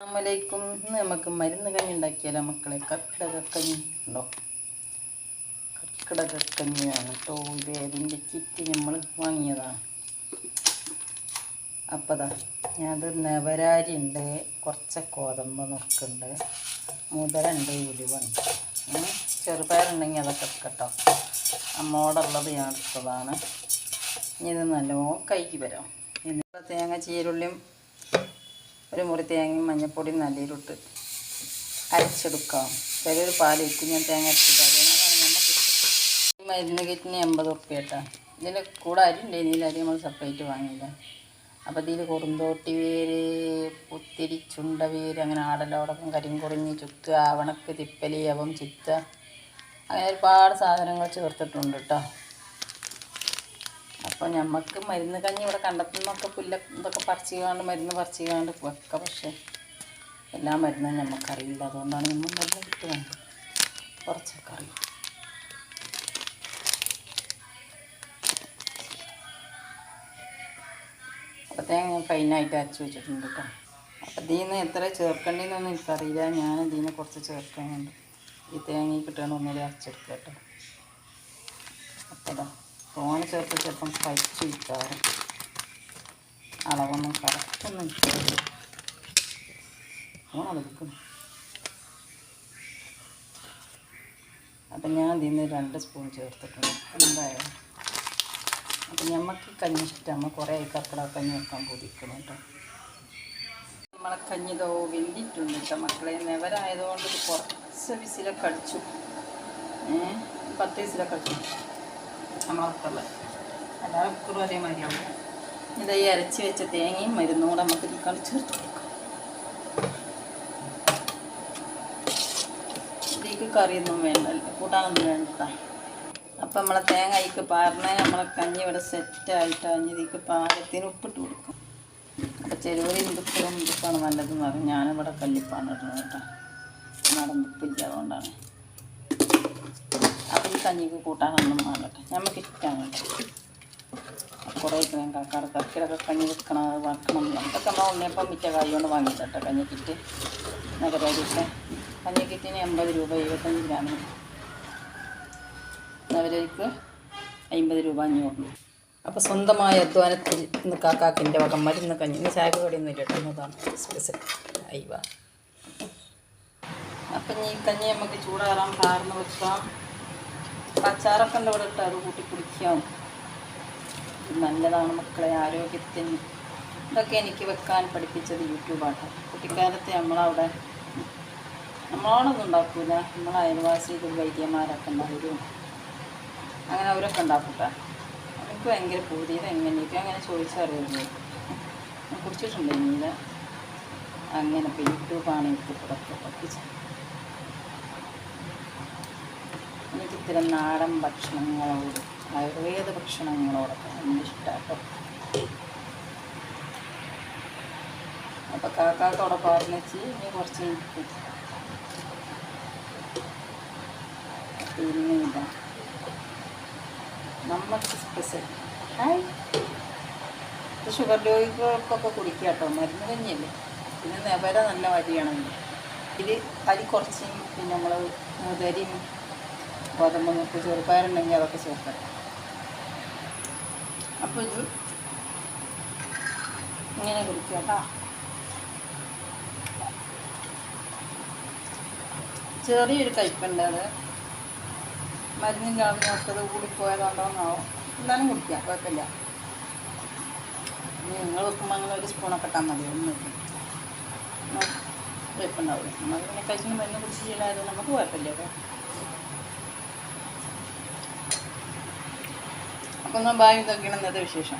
അമ്മലേക്കും നമുക്ക് മരുന്ന് കഞ്ഞി ഉണ്ടാക്കിയാലോ മക്കളെ? കക്കിടകക്കഞ്ഞി കഞ്ഞി ഉണ്ടോ? കക്കിടകക്കഞ്ഞിയാണ് കേട്ടോ. ഇത് അതിന്റെ കിറ്റ് നമ്മൾ വാങ്ങിയതാണ് അപ്പതാ ഞാനത് നവരാരി ഉണ്ട്. കുറച്ച് കോതമ്പ് നുറുക്കുണ്ട് മുതലുണ്ട് ഉലുവുണ്ട്. ചെറുപയറുണ്ടെങ്കിൽ അതൊക്കെ കേട്ടോ അമ്മോടുള്ളത് ഞാൻ എടുത്തതാണ്. ഇനി ഇത് നല്ലോണം കൈക്ക് വരാം. എന്നിട്ട് തേങ്ങ ചീരുള്ളിയും ഒരു മുറി തേങ്ങയും മഞ്ഞപ്പൊടിയും നല്ലയിലിട്ട് അരച്ചെടുക്കാം. ചെറിയൊരു പാൽ വെക്കും ഞാൻ തേങ്ങ അരച്ചിട്ട് അതാണ് നമുക്ക് മരുന്ന് കിറ്റിന് എൺപത് ഉറുപ്പ്യ കേട്ടോ ഇതിന്റെ കൂടെ അരി ഇതിൽ അരി നമ്മൾ സെപ്പറേറ്റ് വാങ്ങിയില്ല അപ്പോൾ ഇതിൽ കുറുന്തോട്ടി വേര് പുത്തിരി ചുണ്ട വേര് അങ്ങനെ ആടലോടക്കം കരിങ്കുറിഞ്ഞ് ചുക്ക് ആവണക്ക് തിപ്പലി അവം ചിത്ത അങ്ങനെ ഒരുപാട് സാധനങ്ങൾ ചേർത്തിട്ടുണ്ട് കേട്ടോ അപ്പോൾ നമുക്ക് മരുന്ന് കഞ്ഞി ഇവിടെ കണ്ടെത്തുന്നൊക്കെ പുല്ല ഇതൊക്കെ പറിച്ച് കാണ്ട് മരുന്ന് പറിച്ച് കാണ്ട് പോക്കെ പക്ഷേ എല്ലാ മരുന്നും നമുക്കറിയില്ല അതുകൊണ്ടാണ് നമ്മൾ മരുന്ന് കിട്ടുന്നത് കുറച്ചൊക്കെ അറിയും. അപ്പോൾ ഞാൻ ഫൈനായിട്ട് അരച്ച് വെച്ചിട്ടുണ്ട് കേട്ടോ അപ്പോൾ ഇതിൽ നിന്ന് എത്ര ചേർക്കേണ്ടതെന്നൊന്നും എനിക്കറിയില്ല. ഞാൻ ഇതിൽ നിന്ന് കുറച്ച് ചേർക്കാനുണ്ട്. ഈ തേങ്ങ കിട്ടുകയാണ് ഒന്നുകൂടി അരച്ചെടുക്കുക കേട്ടോ. അപ്പോൾ തോനെ ചേർത്ത് ചിലപ്പം കഴിച്ചു വിൽക്കാറ് അളവൊന്നും കറക്റ്റൊന്നും എനിക്കറിയില്ല ഓണത് എടുക്കും അപ്പം ഞാൻ ഇതിൽ നിന്ന് രണ്ട് സ്പൂൺ ചേർത്തിട്ടുണ്ട്. എന്തായാലും? അപ്പം ഞമ്മക്ക് കഞ്ഞി ഇഷ്ടമാണ് കുറേ കർക്കിടക കഞ്ഞി വെക്കാൻ കൊതിക്കണം കേട്ടോ. നമ്മളെ കഞ്ഞി തോ വെന്തിട്ടുണ്ട് കേട്ടോ മക്കളെ. നെവരായതുകൊണ്ട് കുറച്ച് വിസിലൊക്കെ അടിച്ചു. പത്ത് വിസിലൊക്കെ അടിച്ചു. നമ്മളൊക്കെയുള്ള അല്ലാതെ കുക്കറും അതേമാതിരിയാണ് ഇത് ഈ വെച്ച തേങ്ങയും മരുന്നും കൂടെ നമുക്ക് ഇതിൽ കളി ചേർത്ത് കൊടുക്കാം. ഇതിലേക്ക് കറിയൊന്നും വേണ്ടല്ലോ കൂട്ടാനൊന്നും വേണ്ട. അപ്പം നമ്മളെ തേങ്ങ അതിക്ക് പാറിനെ നമ്മളെ കഞ്ഞി ഇവിടെ സെറ്റായിട്ട് ഇതിക്ക് പാകത്തിന് ഉപ്പിട്ട് കൊടുക്കും. അപ്പം ചെരുവരി ഇന്ദുപ്പുറം ഇന്ദുപ്പാണ് നല്ലതെന്ന് പറയും. ഞാനിവിടെ കല്ലിപ്പാണ് ഇടുന്നത് കേട്ടോ. നടന്നിപ്പില്ല അതുകൊണ്ടാണ് അപ്പം ഈ കഞ്ഞിക്ക് കൂട്ടാനൊന്നും വേണ്ടട്ടെ നമുക്ക് ഇഷ്ടമാണ് കേട്ടോ കുറേ ഇത്രയും കാക്കാട് കക്കിലൊക്കെ കഞ്ഞി വെക്കണം വെക്കണം. അതൊക്കെ നമ്മൾ ഉണ്ണിയപ്പം മിറ്റ കായ് കൊണ്ട് വാങ്ങിയിട്ടോ കഞ്ഞി കിറ്റ് നഗരയിലൊക്കെ കഞ്ഞി കിറ്റിന് എൺപത് രൂപ എഴുപത്തഞ്ച് ഗ്രാമിന്. നവരയ്ക്ക് അമ്പത് രൂപ അഞ്ഞൂറ് അപ്പോൾ സ്വന്തമായ അധ്വാനത്തിൽ ഇന്ന് കാക്കാക്കിന്റെ മരുന്ന് കഞ്ഞി. ഇന്ന് ചായ കടിയൊന്നും ഇല്ല എന്നതാണ് സ്പെഷ്യൽ അപ്പം ഈ കഞ്ഞി നമുക്ക് ചൂടാറാൻ കാർന്ന് വെക്കാം. അച്ചാറൊക്കെ ഉണ്ട് ഇവിടെ ഇട്ട് അത് കൂട്ടി കുടിക്കാം. നല്ലതാണ് മക്കളെ ആരോഗ്യത്തിന്. ഇതൊക്കെ എനിക്ക് വെക്കാൻ പഠിപ്പിച്ചത് യൂട്യൂബാട്ടോ കുട്ടിക്കാലത്ത് നമ്മളവിടെ നമ്മളോടൊന്നും ഉണ്ടാക്കൂല. നമ്മളെ അയൽവാസി വൈദ്യന്മാരൊക്കെ ഉണ്ടാവും. അങ്ങനെ അവരൊക്കെ ഉണ്ടാക്കൂട്ടാ. അവർക്ക് ഭയങ്കര പൂതി. എങ്ങനെയൊക്കെ അങ്ങനെ ചോദിച്ചറിയുന്നു കുടിച്ചിട്ടുണ്ടെങ്കിൽ അങ്ങനെ ഇപ്പോൾ യൂട്യൂബാണ് എനിക്ക് പഠിപ്പിച്ചത് എനിക്ക് ഇത്തരം നാടൻ ഭക്ഷണങ്ങളോട് ആയുർവേദ ഭക്ഷണങ്ങളോടൊക്കെ ഭയങ്കര ഇഷ്ടമാട്ടോ അപ്പോൾ കാക്കാത്തോടൊപ്പം പറഞ്ഞ് ഇനി കുറച്ച് എനിക്ക് പിന്നെ ഇതാ. നമുക്ക് സ്പെഷ്യൽ ഷുഗർ രോഗികൾക്കൊക്കെ കുടിക്കുക കേട്ടോ മരുന്ന് കഞ്ഞില്ലേ പിന്നെ നിവര നല്ല വരിയാണെങ്കിൽ ഇതിൽ അരി കുറച്ചും പിന്നെ നമ്മൾ മുതരിയും ഗോതമ്പ് മുപ്പ് ചെറുപ്പയറുണ്ടെങ്കിൽ അതൊക്കെ ചേർക്കാം അപ്പോൾ ഇത് ഇങ്ങനെ കുടിക്കുക കേട്ടോ. ചെറിയൊരു കയ്പുണ്ട് അത്. മരുന്നും കളഞ്ഞ് നോക്കത് കൂടിപ്പോയതുണ്ടോന്നാവും എന്നാലും കുടിക്കാം കുഴപ്പമില്ല. നിങ്ങൾ വെക്കുമ്പോൾ അങ്ങനെ ഒരു സ്പൂണൊക്കെ ഇട്ടാൽ മതി ഒന്നും കയ്പുണ്ടാവില്ല നമ്മൾ പിന്നെ കഴിച്ചിന് മരുന്ന് കുടിച്ച് ചെയ്യണമായിരുന്നു നമുക്ക് കുഴപ്പമില്ല കേട്ടോ. അപ്പം എന്നാൽ ബായ് ഇതൊക്കെയാണ് ഇന്നത്തെ വിശേഷം.